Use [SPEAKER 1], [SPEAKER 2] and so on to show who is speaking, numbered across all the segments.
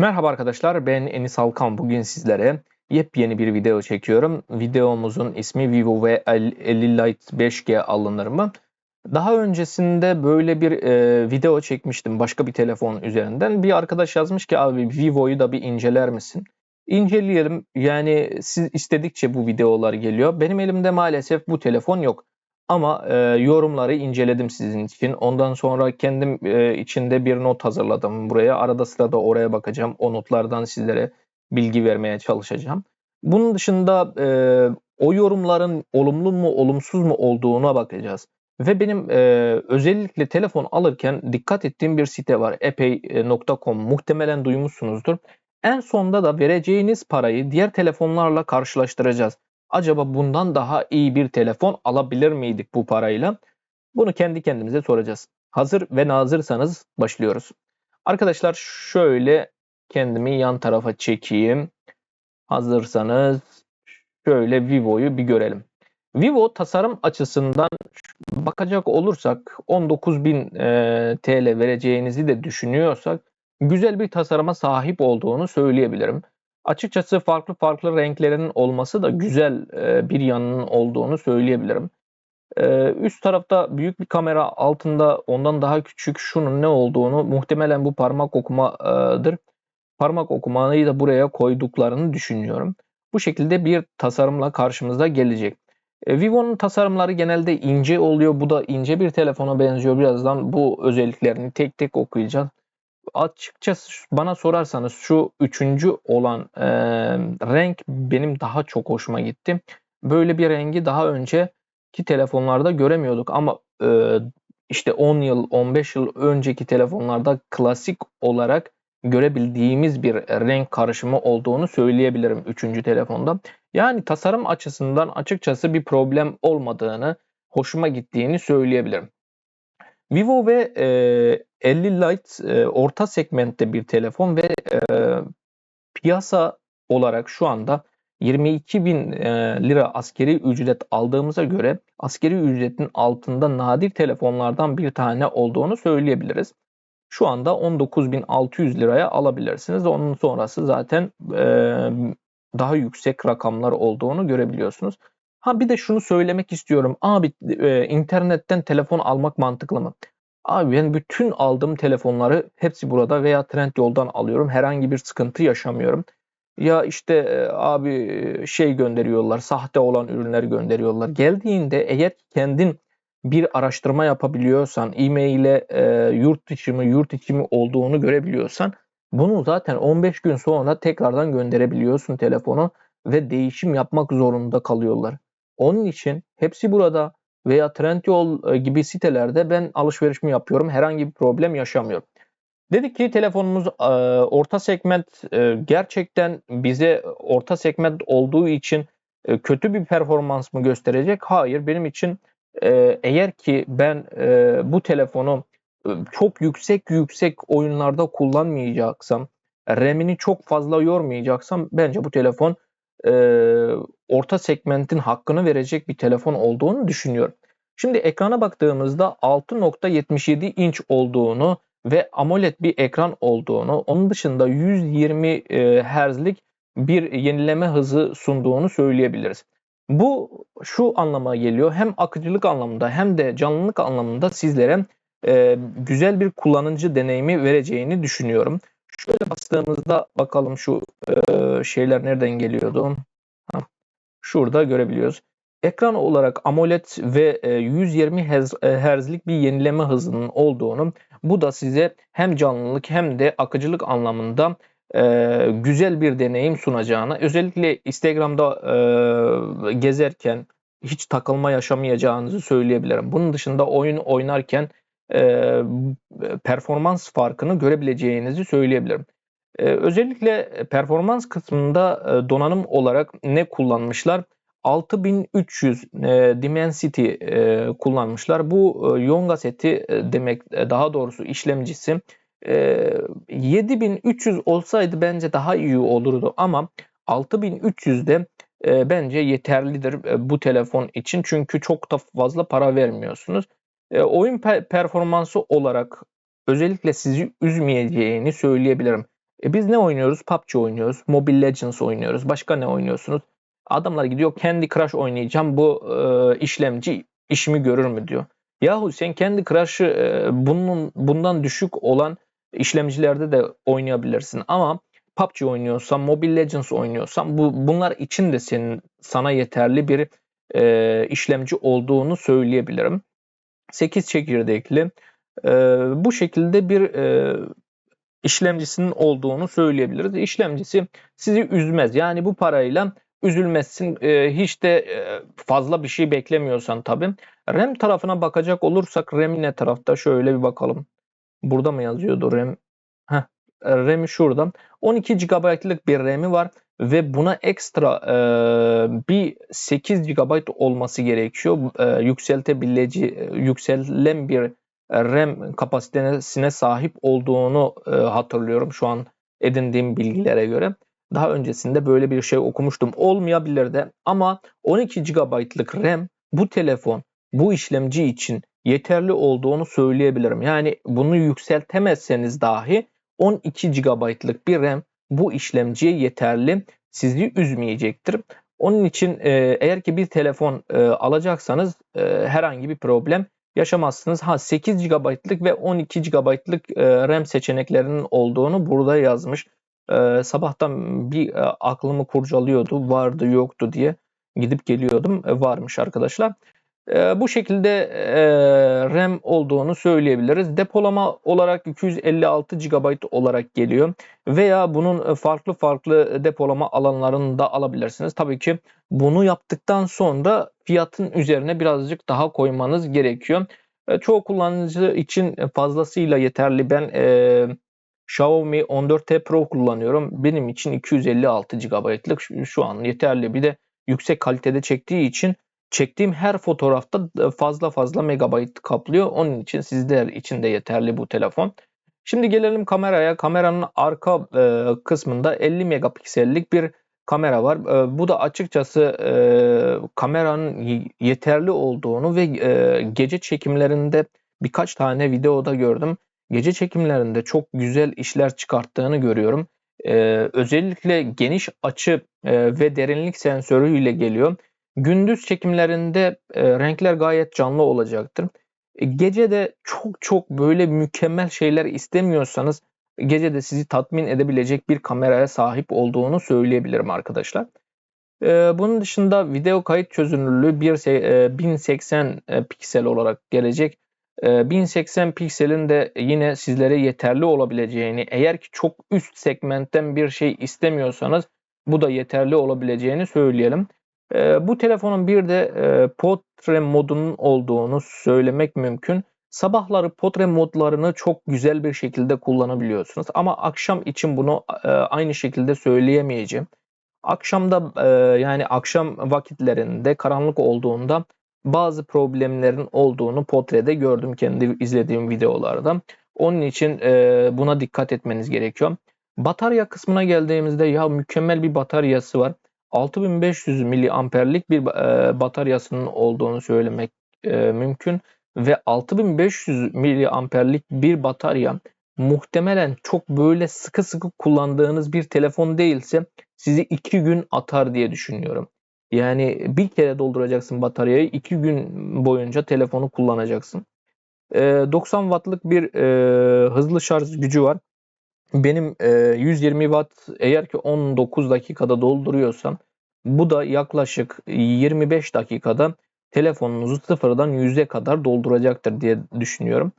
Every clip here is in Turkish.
[SPEAKER 1] Merhaba arkadaşlar ben Enis Alkan bugün sizlere yepyeni bir video çekiyorum. Videomuzun ismi Vivo V50 Lite 5G alınır mı? Daha öncesinde böyle bir e, video çekmiştim başka bir telefon üzerinden. Bir arkadaş yazmış ki abi Vivo'yu da bir inceler misin? İnceleyelim yani siz istedikçe bu videolar geliyor. Benim elimde maalesef bu telefon yok. Ama e, yorumları inceledim sizin için. Ondan sonra kendim e, içinde bir not hazırladım buraya. Arada sırada oraya bakacağım. O notlardan sizlere bilgi vermeye çalışacağım. Bunun dışında e, o yorumların olumlu mu olumsuz mu olduğuna bakacağız. Ve benim e, özellikle telefon alırken dikkat ettiğim bir site var. epey.com muhtemelen duymuşsunuzdur. En sonda da vereceğiniz parayı diğer telefonlarla karşılaştıracağız acaba bundan daha iyi bir telefon alabilir miydik bu parayla? Bunu kendi kendimize soracağız. Hazır ve nazırsanız başlıyoruz. Arkadaşlar şöyle kendimi yan tarafa çekeyim. Hazırsanız şöyle Vivo'yu bir görelim. Vivo tasarım açısından bakacak olursak 19.000 e, TL vereceğinizi de düşünüyorsak güzel bir tasarıma sahip olduğunu söyleyebilirim. Açıkçası farklı farklı renklerin olması da güzel e, bir yanının olduğunu söyleyebilirim. E, üst tarafta büyük bir kamera altında ondan daha küçük şunun ne olduğunu muhtemelen bu parmak okumadır. Parmak okumayı da buraya koyduklarını düşünüyorum. Bu şekilde bir tasarımla karşımıza gelecek. E, Vivo'nun tasarımları genelde ince oluyor. Bu da ince bir telefona benziyor. Birazdan bu özelliklerini tek tek okuyacağız açıkçası bana sorarsanız şu üçüncü olan e, renk benim daha çok hoşuma gitti. Böyle bir rengi daha önceki telefonlarda göremiyorduk ama e, işte 10 yıl 15 yıl önceki telefonlarda klasik olarak görebildiğimiz bir renk karışımı olduğunu söyleyebilirim üçüncü telefonda. Yani tasarım açısından açıkçası bir problem olmadığını, hoşuma gittiğini söyleyebilirim. Vivo ve e, 50 Lite e, orta segmentte bir telefon ve e, piyasa olarak şu anda 22 bin e, lira askeri ücret aldığımıza göre askeri ücretin altında nadir telefonlardan bir tane olduğunu söyleyebiliriz. Şu anda 19.600 liraya alabilirsiniz. Onun sonrası zaten e, daha yüksek rakamlar olduğunu görebiliyorsunuz. Ha bir de şunu söylemek istiyorum. Abi e, internetten telefon almak mantıklı mı? Abi ben bütün aldığım telefonları hepsi burada veya Trendyol'dan alıyorum. Herhangi bir sıkıntı yaşamıyorum. Ya işte e, abi şey gönderiyorlar, sahte olan ürünler gönderiyorlar. Geldiğinde eğer kendin bir araştırma yapabiliyorsan, e-mail e, yurt dışı mı yurt içi mi olduğunu görebiliyorsan bunu zaten 15 gün sonra tekrardan gönderebiliyorsun telefonu ve değişim yapmak zorunda kalıyorlar. Onun için hepsi burada veya Trendyol e, gibi sitelerde ben alışverişimi yapıyorum. Herhangi bir problem yaşamıyorum. Dedik ki telefonumuz e, orta segment e, gerçekten bize orta segment olduğu için kötü bir performans mı gösterecek? Hayır benim için eğer ki ben bu telefonu çok yüksek yüksek oyunlarda kullanmayacaksam, RAM'ini çok fazla yormayacaksam bence bu telefon e, orta segmentin hakkını verecek bir telefon olduğunu düşünüyorum. Şimdi ekrana baktığımızda 6.77 inç olduğunu ve AMOLED bir ekran olduğunu, onun dışında 120 e, Hz'lik bir yenileme hızı sunduğunu söyleyebiliriz. Bu şu anlama geliyor. Hem akıcılık anlamında hem de canlılık anlamında sizlere e, güzel bir kullanıcı deneyimi vereceğini düşünüyorum. Şöyle bastığımızda bakalım şu e, şeyler nereden geliyordu. Ha, şurada görebiliyoruz. Ekran olarak AMOLED ve 120 e, Hz'lik bir yenileme hızının olduğunu bu da size hem canlılık hem de akıcılık anlamında e, güzel bir deneyim sunacağını özellikle Instagram'da e, gezerken hiç takılma yaşamayacağınızı söyleyebilirim. Bunun dışında oyun oynarken e, performans farkını görebileceğinizi söyleyebilirim. E, özellikle performans kısmında e, donanım olarak ne kullanmışlar? 6300 e, Dimensity e, kullanmışlar. Bu e, Yonga seti e, demek e, daha doğrusu işlemcisi. E, 7300 olsaydı bence daha iyi olurdu ama 6300 de e, bence yeterlidir e, bu telefon için. Çünkü çok da fazla para vermiyorsunuz. E, oyun pe performansı olarak özellikle sizi üzmeyeceğini söyleyebilirim. E biz ne oynuyoruz? PUBG oynuyoruz. Mobile Legends oynuyoruz. Başka ne oynuyorsunuz? Adamlar gidiyor Candy Crush oynayacağım. Bu e, işlemci işimi görür mü diyor. Yahu sen Candy Crush'ı e, bunun bundan düşük olan işlemcilerde de oynayabilirsin ama PUBG oynuyorsan, Mobile Legends oynuyorsan bu bunlar için de senin sana yeterli bir e, işlemci olduğunu söyleyebilirim. 8 çekirdekli e, bu şekilde bir e, işlemcisinin olduğunu söyleyebiliriz. İşlemcisi sizi üzmez. Yani bu parayla üzülmezsin. E, hiç de e, fazla bir şey beklemiyorsan tabii. RAM tarafına bakacak olursak RAM ne tarafta? Şöyle bir bakalım. Burada mı yazıyordu RAM? Heh, RAM'i şuradan. 12 GB'lık bir RAM'i var ve buna ekstra e, bir 8 GB olması gerekiyor. E, yükseltebileceği, yükselen bir RAM kapasitesine sahip olduğunu e, hatırlıyorum şu an edindiğim bilgilere göre. Daha öncesinde böyle bir şey okumuştum. Olmayabilir de ama 12 GB'lık RAM bu telefon bu işlemci için yeterli olduğunu söyleyebilirim. Yani bunu yükseltemezseniz dahi 12 GB'lık bir RAM bu işlemciye yeterli. Sizi üzmeyecektir. Onun için e, eğer ki bir telefon e, alacaksanız e, herhangi bir problem yaşamazsınız. Ha 8 GB'lık ve 12 GB'lık e, RAM seçeneklerinin olduğunu burada yazmış. E, sabahtan bir e, aklımı kurcalıyordu. Vardı yoktu diye gidip geliyordum. E, varmış arkadaşlar. E, bu şekilde e, RAM olduğunu söyleyebiliriz. Depolama olarak 256 GB olarak geliyor veya bunun farklı farklı depolama alanlarını da alabilirsiniz. Tabii ki bunu yaptıktan sonra fiyatın üzerine birazcık daha koymanız gerekiyor. E, çoğu kullanıcı için fazlasıyla yeterli. Ben e, Xiaomi 14T Pro kullanıyorum. Benim için 256 GB'lık şu an yeterli. Bir de yüksek kalitede çektiği için çektiğim her fotoğrafta fazla fazla megabayt kaplıyor. Onun için sizler için de yeterli bu telefon. Şimdi gelelim kameraya. Kameranın arka e, kısmında 50 megapiksellik bir kamera var. E, bu da açıkçası e, kameranın yeterli olduğunu ve e, gece çekimlerinde birkaç tane videoda gördüm. Gece çekimlerinde çok güzel işler çıkarttığını görüyorum. E, özellikle geniş açı e, ve derinlik sensörüyle geliyor. Gündüz çekimlerinde e, renkler gayet canlı olacaktır. E, gece de çok çok böyle mükemmel şeyler istemiyorsanız gece de sizi tatmin edebilecek bir kameraya sahip olduğunu söyleyebilirim arkadaşlar. E, bunun dışında video kayıt çözünürlüğü bir, e, 1080 e, piksel olarak gelecek. E, 1080 pikselin de yine sizlere yeterli olabileceğini, eğer ki çok üst segmentten bir şey istemiyorsanız bu da yeterli olabileceğini söyleyelim. E, bu telefonun bir de e, portre modunun olduğunu söylemek mümkün. Sabahları portre modlarını çok güzel bir şekilde kullanabiliyorsunuz. Ama akşam için bunu e, aynı şekilde söyleyemeyeceğim. Akşamda e, yani akşam vakitlerinde karanlık olduğunda bazı problemlerin olduğunu portrede gördüm kendi izlediğim videolarda. Onun için e, buna dikkat etmeniz gerekiyor. Batarya kısmına geldiğimizde ya mükemmel bir bataryası var. 6500 miliamperlik bir e, bataryasının olduğunu söylemek e, mümkün ve 6500 miliamperlik bir batarya muhtemelen çok böyle sıkı sıkı kullandığınız bir telefon değilse sizi 2 gün atar diye düşünüyorum. Yani bir kere dolduracaksın bataryayı 2 gün boyunca telefonu kullanacaksın. E, 90 wattlık bir e, hızlı şarj gücü var. Benim e, 120 watt eğer ki 19 dakikada dolduruyorsam bu da yaklaşık 25 dakikada telefonunuzu sıfırdan 100'e kadar dolduracaktır diye düşünüyorum.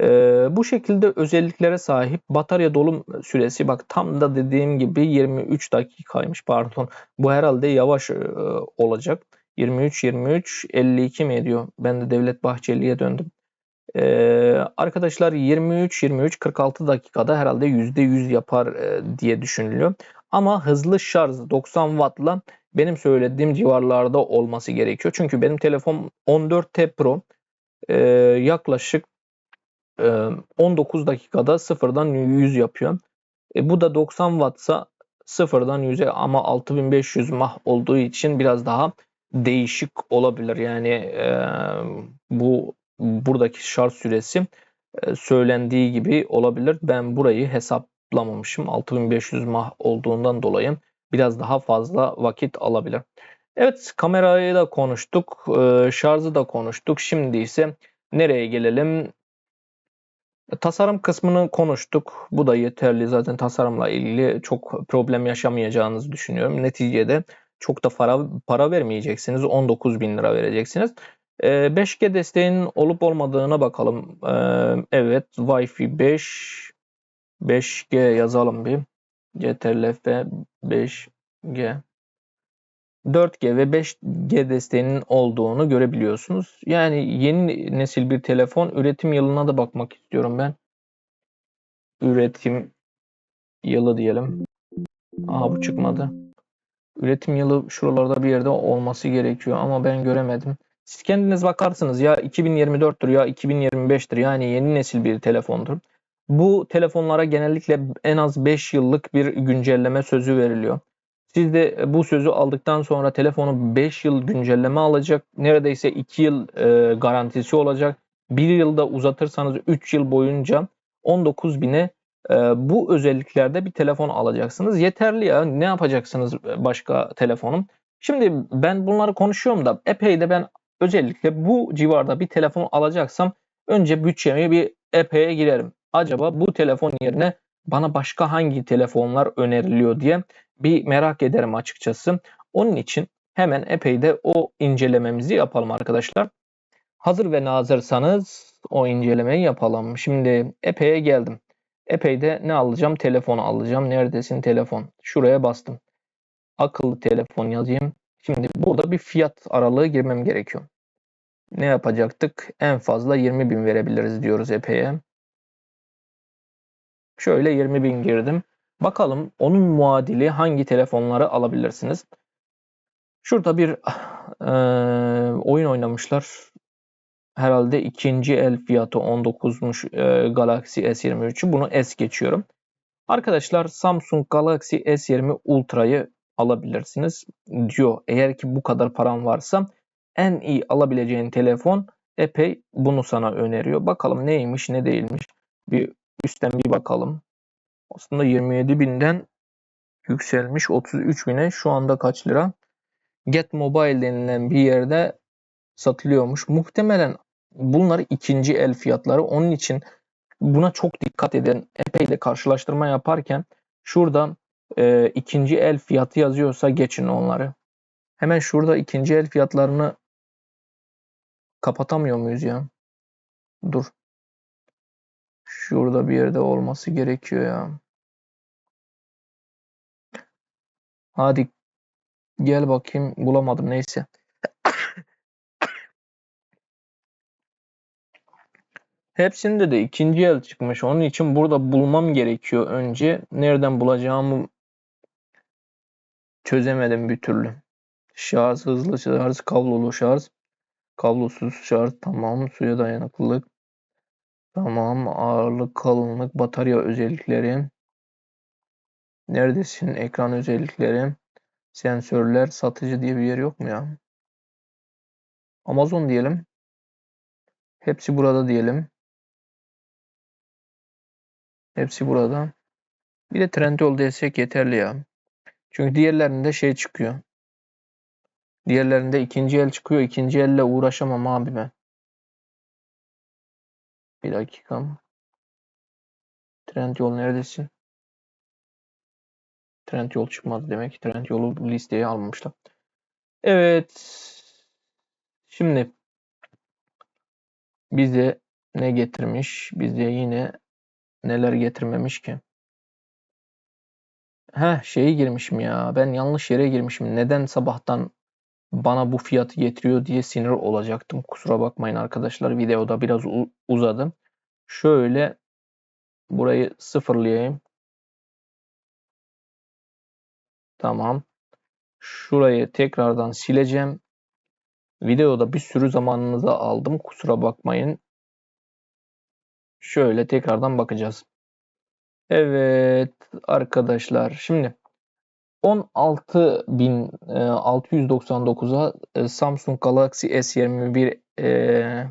[SPEAKER 1] E, bu şekilde özelliklere sahip batarya dolum süresi bak tam da dediğim gibi 23 dakikaymış pardon. Bu herhalde yavaş e, olacak. 23 23 52 mi ediyor? Ben de Devlet Bahçeli'ye döndüm. Ee, arkadaşlar 23-23 46 dakikada herhalde %100 yapar e, diye düşünülüyor. Ama hızlı şarj 90 wattla benim söylediğim civarlarda olması gerekiyor. Çünkü benim telefon 14T Pro e, yaklaşık e, 19 dakikada sıfırdan 100 yapıyor. E, bu da 90 wattsa sıfırdan 100'e ama 6500 mah olduğu için biraz daha değişik olabilir. Yani e, buradaki şarj süresi e, söylendiği gibi olabilir. Ben burayı hesap hesaplamamışım. 6500 mah olduğundan dolayı biraz daha fazla vakit alabilir. Evet kamerayı da konuştuk. e, şarjı da konuştuk. Şimdi ise nereye gelelim? Tasarım kısmını konuştuk. Bu da yeterli. Zaten tasarımla ilgili çok problem yaşamayacağınızı düşünüyorum. Neticede çok da para, para vermeyeceksiniz. 19 bin lira vereceksiniz. Ee, 5G desteğinin olup olmadığına bakalım. Ee, evet Wi-Fi 5 5G yazalım bir. CTRL-F 5G 4G ve 5G desteğinin olduğunu görebiliyorsunuz. Yani yeni nesil bir telefon üretim yılına da bakmak istiyorum ben. Üretim yılı diyelim. Aha bu çıkmadı. Üretim yılı şuralarda bir yerde olması gerekiyor ama ben göremedim. Siz kendiniz bakarsınız ya 2024'tür ya 2025'tir yani yeni nesil bir telefondur. Bu telefonlara genellikle en az 5 yıllık bir güncelleme sözü veriliyor. Siz de bu sözü aldıktan sonra telefonu 5 yıl güncelleme alacak. Neredeyse 2 yıl e, garantisi olacak. 1 yılda uzatırsanız 3 yıl boyunca 19 bine e, bu özelliklerde bir telefon alacaksınız. Yeterli ya. Ne yapacaksınız başka telefonum? Şimdi ben bunları konuşuyorum da epey de ben özellikle bu civarda bir telefon alacaksam önce bütçemi bir epeye girerim. Acaba bu telefon yerine bana başka hangi telefonlar öneriliyor diye bir merak ederim açıkçası. Onun için hemen epey de o incelememizi yapalım arkadaşlar. Hazır ve nazırsanız o incelemeyi yapalım. Şimdi epeye geldim. Epeyde ne alacağım? Telefon alacağım. Neredesin telefon? Şuraya bastım. Akıllı telefon yazayım. Şimdi burada bir fiyat aralığı girmem gerekiyor. Ne yapacaktık? En fazla 20 bin verebiliriz diyoruz epeye. Şöyle 20 bin girdim. Bakalım onun muadili hangi telefonları alabilirsiniz? Şurada bir e, oyun oynamışlar. Herhalde ikinci el fiyatı 19'muş e, Galaxy S23'ü. Bunu S geçiyorum. Arkadaşlar Samsung Galaxy S20 Ultra'yı alabilirsiniz diyor. Eğer ki bu kadar param varsa en iyi alabileceğin telefon epey bunu sana öneriyor. Bakalım neymiş ne değilmiş. Bir üstten bir bakalım. Aslında 27 binden yükselmiş 33 bine şu anda kaç lira? Get Mobile denilen bir yerde satılıyormuş. Muhtemelen bunlar ikinci el fiyatları. Onun için buna çok dikkat edin. Epey de karşılaştırma yaparken şurada e, ikinci el fiyatı yazıyorsa geçin onları. Hemen şurada ikinci el fiyatlarını kapatamıyor muyuz ya? Dur. Şurada bir yerde olması gerekiyor ya. Hadi gel bakayım bulamadım neyse. Hepsinde de ikinci el çıkmış. Onun için burada bulmam gerekiyor önce. Nereden bulacağımı çözemedim bir türlü. Şarj, hızlı şarj, kablolu şarj, kablosuz şarj, tamam. Suya dayanıklılık, tamam. Ağırlık, kalınlık, batarya özellikleri. Neredesin? Ekran özellikleri, sensörler, satıcı diye bir yer yok mu ya? Amazon diyelim. Hepsi burada diyelim. Hepsi burada. Bir de Trendyol desek yeterli ya. Çünkü diğerlerinde şey çıkıyor. Diğerlerinde ikinci el çıkıyor. İkinci elle uğraşamam abi ben. Bir dakika. Trendyol neredesin? Trendyol çıkmadı demek ki. Trendyol'u listeye almamışlar. Evet. Şimdi bize ne getirmiş? Bize yine neler getirmemiş ki? Heh şeyi girmişim ya. Ben yanlış yere girmişim. Neden sabahtan bana bu fiyatı getiriyor diye sinir olacaktım. Kusura bakmayın arkadaşlar. Videoda biraz uzadı. Şöyle burayı sıfırlayayım. Tamam. Şurayı tekrardan sileceğim. Videoda bir sürü zamanınızı aldım. Kusura bakmayın. Şöyle tekrardan bakacağız. Evet arkadaşlar. Şimdi 16.699'a e, Samsung Galaxy S21 e,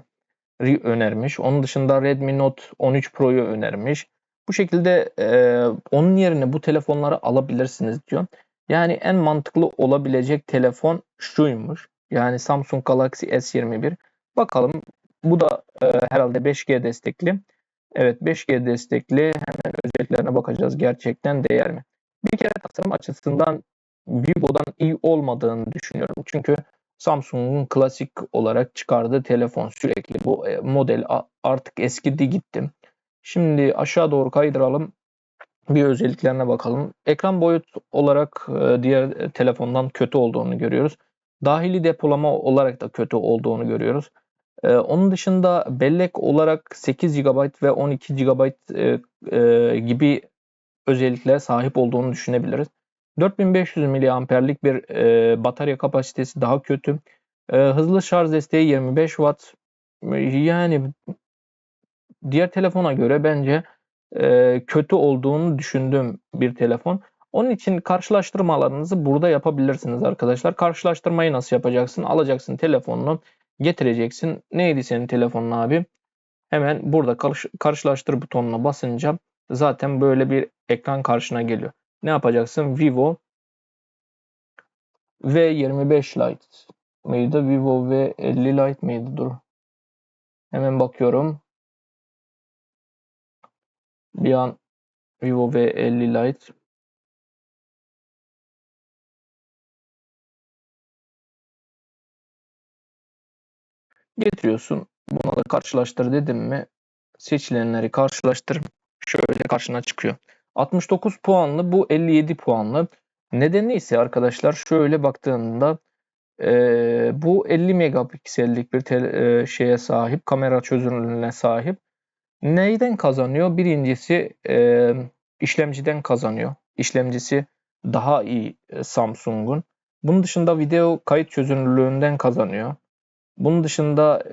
[SPEAKER 1] önermiş. Onun dışında Redmi Note 13 Pro'yu önermiş. Bu şekilde e, onun yerine bu telefonları alabilirsiniz diyor. Yani en mantıklı olabilecek telefon şuymuş. Yani Samsung Galaxy S21. Bakalım bu da e, herhalde 5G destekli. Evet 5G destekli. Hemen özelliklerine bakacağız. Gerçekten değer mi? Bir kere tasarım açısından Vivo'dan iyi olmadığını düşünüyorum. Çünkü Samsung'un klasik olarak çıkardığı telefon sürekli bu e, model artık eskidi gitti. Şimdi aşağı doğru kaydıralım. Bir özelliklerine bakalım. Ekran boyut olarak e, diğer telefondan kötü olduğunu görüyoruz. Dahili depolama olarak da kötü olduğunu görüyoruz. Onun dışında bellek olarak 8 GB ve 12 GB e, e, gibi özelliklere sahip olduğunu düşünebiliriz. 4500 miliamperlik bir e, batarya kapasitesi daha kötü. E, hızlı şarj desteği 25 Watt. Yani diğer telefona göre bence e, kötü olduğunu düşündüğüm bir telefon. Onun için karşılaştırmalarınızı burada yapabilirsiniz arkadaşlar. Karşılaştırmayı nasıl yapacaksın? Alacaksın telefonunu, getireceksin. Neydi senin telefonun abi? Hemen burada karşı, karşılaştır butonuna basınca zaten böyle bir ekran karşına geliyor. Ne yapacaksın? Vivo V25 Lite mıydı? Vivo V50 Lite mıydı? Dur. Hemen bakıyorum. Bir an Vivo V50 Lite getiriyorsun. Buna da karşılaştır dedim mi seçilenleri karşılaştır. Şöyle karşına çıkıyor. 69 puanlı bu 57 puanlı. Nedeni ise arkadaşlar şöyle baktığında e, bu 50 megapiksellik bir tel, e, şeye sahip kamera çözünürlüğüne sahip. Neyden kazanıyor? Birincisi e, işlemciden kazanıyor. İşlemcisi daha iyi e, Samsung'un. Bunun dışında video kayıt çözünürlüğünden kazanıyor. Bunun dışında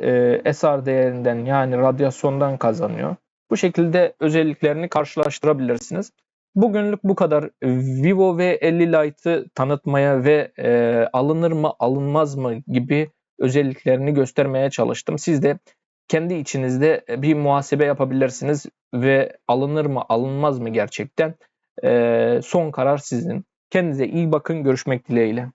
[SPEAKER 1] e, SR değerinden yani radyasyondan kazanıyor. Bu şekilde özelliklerini karşılaştırabilirsiniz. Bugünlük bu kadar. Vivo V50 Lite'ı tanıtmaya ve e, alınır mı alınmaz mı gibi özelliklerini göstermeye çalıştım. Siz de kendi içinizde bir muhasebe yapabilirsiniz ve alınır mı alınmaz mı gerçekten e, son karar sizin. Kendinize iyi bakın görüşmek dileğiyle.